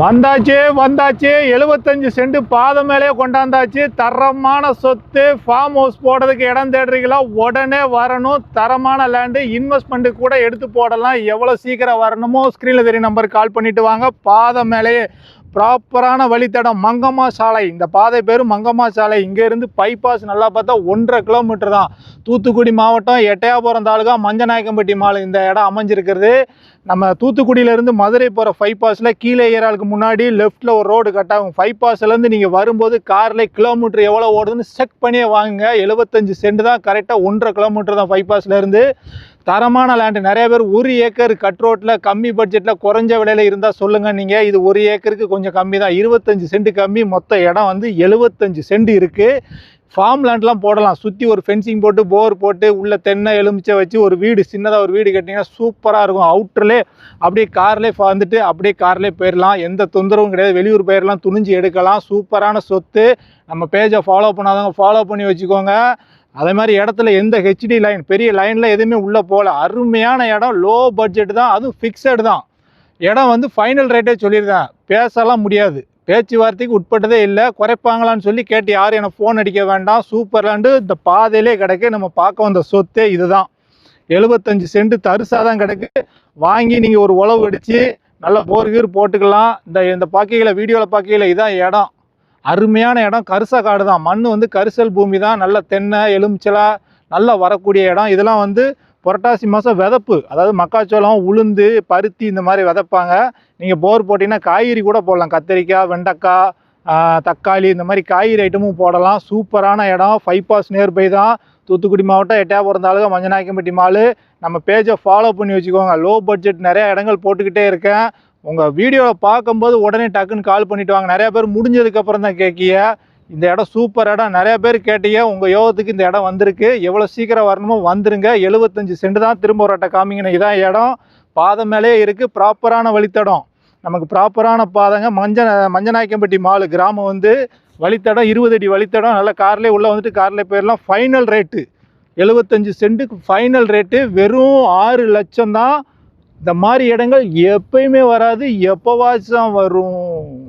வந்தாச்சு வந்தாச்சு. எழுபத்தஞ்சு சென்ட் பாதம் மேலே கொண்டாந்தாச்சு. தரமான சொத்து ஃபார்ம் ஹவுஸ் போடுறதுக்கு இடம் தேடுறீங்களா? உடனே வரணும். தரமான லேண்டு இன்வெஸ்ட்மெண்ட் கூட எடுத்து போடலாம். எவ்வளோ சீக்கிரம் வரணுமோ ஸ்க்ரீனில் தெரிய நம்பருக்கு கால் பண்ணிட்டு வாங்க. பாதம் மேலேயே ப்ராப்பரான வழித்தடம். மங்கம்மா சாலை. இந்த பாதை பேர் மங்கம்மா சாலை. இங்கேருந்து பைபாஸ் நல்லா பார்த்தா ஒன்றரை கிலோமீட்டர் தான். தூத்துக்குடி மாவட்டம் எட்டயாபுரம் தாலுகா மஞ்சநாயக்கம்பட்டி மாலு இந்த இடம் அமைஞ்சிருக்கிறது. நம்ம தூத்துக்குடியிலேருந்து மதுரை போகிற ஃபைபாஸில் கீழே ஏறாளுக்கு முன்னாடி லெஃப்ட்டில் ஒரு ரோடு கட் ஆகும். பைபாஸ்லேருந்து நீங்கள் வரும்போது காரில் கிலோமீட்டர் எவ்வளோ ஓடுதுன்னு செக் பண்ணியே வாங்குங்க. எழுபத்தஞ்சு சென்ட் தான் கரெக்டாக ஒன்றரை கிலோமீட்டர் தான் ஃபைபாஸ்லேருந்து தரமான லேண்டு நிறைய பேர் ஒரு ஏக்கர் கட் ரோட்டில் கம்மி பட்ஜெட்டில் குறைஞ்ச விலையில் இருந்தால் சொல்லுங்கள் நீங்கள் இது ஒரு ஏக்கருக்கு கொஞ்சம் கம்மி தான். இருபத்தஞ்சி சென்ட் கம்மி. மொத்த இடம் வந்து எழுபத்தஞ்சு சென்ட் இருக்குது ஃபார்ம் லேண்ட்லாம் போடலாம். சுற்றி ஒரு ஃபென்சிங் போட்டு போர் போட்டு உள்ளே தென்னை எலுமிச்சை வச்சு ஒரு வீடு சின்னதாக ஒரு வீடு கட்டிங்கன்னா சூப்பராக இருக்கும். அவுட்டர்லே அப்படியே கார்லேயே வந்துட்டு அப்படியே கார்லேயே போயிடலாம் எந்த தொந்தரவும் கிடையாது. வெளியூர் போயிடலாம் துணிஞ்சு எடுக்கலாம். சூப்பரான சொத்து. நம்ம பேஜை ஃபாலோ பண்ணாதவங்க ஃபாலோ பண்ணி வச்சுக்கோங்க. அதே மாதிரி இடத்துல எந்த ஹெச்டி லைன் பெரிய லைனில் எதுவுமே உள்ளே போகல. அருமையான இடம் லோ பட்ஜெட் தான் அதுவும் ஃபிக்ஸடு தான். இடம் வந்து ஃபைனல் ரேட்டே சொல்லியிருந்தேன் பேசலாம் முடியாது. பேச்சுவார்த்தைக்கு உட்பட்டதே இல்லை. குறைப்பாங்களான்னு சொல்லி கேட்டு யாரும் எனக்கு ஃபோன் அடிக்க வேண்டாம். சூப்பர்லாண்டு இந்த பாதையிலே கிடைக்க நம்ம பார்க்க வந்த சொத்தே இதுதான். எழுபத்தஞ்சு சென்ட் தரிசாக தான் கிடக்கு. வாங்கி நீங்கள் ஒரு உழவு அடித்து நல்ல போர் கீர் போட்டுக்கலாம். இந்த இந்த பார்க்கையில் வீடியோவில் பார்க்கையில் இதான் இடம். அருமையான இடம். கரிச காடு தான். மண் வந்து கரிசல் பூமி தான். நல்ல தென்னை எலுமிச்சலா நல்லா வரக்கூடிய இடம். இதெல்லாம் வந்து புரட்டாசி மாதம் விதப்பு. அதாவது மக்காச்சோளம் உளுந்து பருத்தி இந்த மாதிரி விதைப்பாங்க. நீங்கள் போர் போட்டிங்கன்னா காய்கறி கூட போடலாம். கத்திரிக்காய் வெண்டைக்காய் தக்காளி இந்த மாதிரி காய்கறி ஐட்டமும் போடலாம். சூப்பரான இடம். ஃபைவ் பாஸ் நியர்பை தான். தூத்துக்குடி மாவட்டம் எட்டயபுரம் தாலுகா மஞ்சநாயக்கம்பட்டி மாலு நம்ம பேஜை ஃபாலோ பண்ணி வச்சுக்கோங்க. லோ பட்ஜெட் நிறையா இடங்கள் போட்டுக்கிட்டே இருக்கேன். உங்கள் வீடியோவை பார்க்கும்போது உடனே டக்குன்னு கால் பண்ணிட்டு வாங்க. நிறையா பேர் முடிஞ்சதுக்கப்புறம் தான் கேட்கிய இந்த இடம் சூப்பர் இடம். நிறையா பேர் கேட்டீங்க. உங்கள் யோகத்துக்கு இந்த இடம் வந்திருக்கு. எவ்வளோ சீக்கிரம் வரணுமோ வந்துருங்க. எழுபத்தஞ்சு சென்ட் தான் திரும்ப ஒரு அட்டை காமிங்கன்னு இதான் இடம். பாதை மேலேயே இருக்குது ப்ராப்பரான வழித்தடம். நமக்கு ப்ராப்பரான பாதைங்க. மஞ்ச மஞ்சநாயக்கம்பட்டி மாலு கிராமம் வந்து வழித்தடம் இருபது அடி வழித்தடம். நல்லா கார்லேயே உள்ளே வந்துட்டு கார்லேயே போயிடலாம். ஃபைனல் ரேட்டு எழுபத்தஞ்சு சென்ட்டுக்கு ஃபைனல் ரேட்டு வெறும் ஆறு லட்சம் தான் இந்த மாதிரி இடங்கள் எப்பயுமே வராது. எப்போவாச்சும் வரும்.